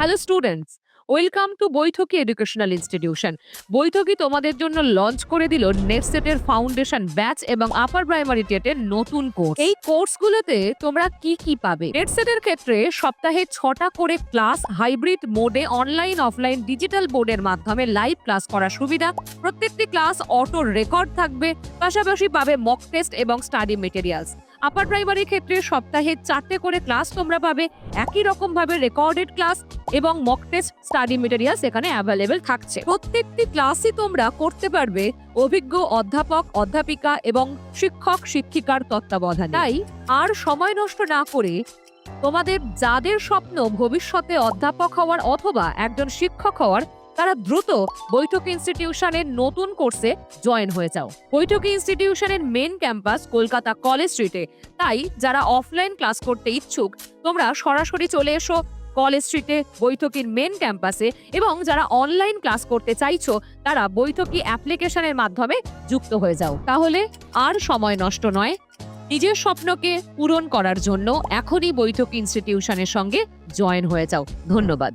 Hello students welcome to Baithaki educational institution Baithaki তোমাদের জন্য launch করে দিল নেটসেটের ফাউন্ডেশন ব্যাচ এবং আপার প্রাইমারি টেটের নতুন কোর্স এই কোর্সগুলোতে তোমরা কি কি পাবে? নেটসেটের ক্ষেত্রে সপ্তাহে ছটা করে ক্লাস হাইব্রিড মোডে অনলাইন অফলাইন ডিজিটাল বোর্ডের মাধ্যমে লাইভ ক্লাস করার সুবিধা। প্রত্যেকটি ক্লাস অটো রেকর্ড থাকবে। পাশাপাশি পাবে মক টেস্ট এবং স্টাডি মেটেরিয়ালস আপার প্রাইমারি ক্ষেত্রে সপ্তাহে চারটে করে ক্লাস তোমরা পাবে। একই রকম ভাবে রেকর্ডেড ক্লাস এবং মক টেস্ট স্টাডি মেটেরিয়ালস এখানে অ্যাভেলেবেল থাকছে। প্রত্যেকটি ক্লাসই তোমরা করতে পারবে অভিজ্ঞ অধ্যাপক, অধ্যাপিকা এবং শিক্ষক, শিক্ষিকার তত্ত্বাবধানে। তাই আর সময় নষ্ট না করে তোমাদের যাদের স্বপ্ন ভবিষ্যতে অধ্যাপক হওয়ার অথবা একজন শিক্ষক হওয়ার তারা দ্রুত বৈঠক ইনস্টিটিউশনের নতুন কোর্সে জয়েন হয়ে যাও। বৈঠক ইনস্টিটিউশনের মেন ক্যাম্পাস কলকাতা কলেজ স্ট্রিটে তাই যারা অফলাইন ক্লাস করতে ইচ্ছুক, তোমরা সরাসরি চলে এসো কলেজ স্ট্রিটে বৈঠকির মেন ক্যাম্পাসে এবং যারা অনলাইন ক্লাস করতে চাইছো, তারা বৈঠকি অ্যাপ্লিকেশনের মাধ্যমে যুক্ত হয়ে যাও। তাহলে আর সময় নষ্ট নয়, নিজের স্বপ্নকে পূরণ করার জন্য এখনই বৈঠক ইনস্টিটিউশনের সঙ্গে জয়েন হয়ে যাও। ধন্যবাদ।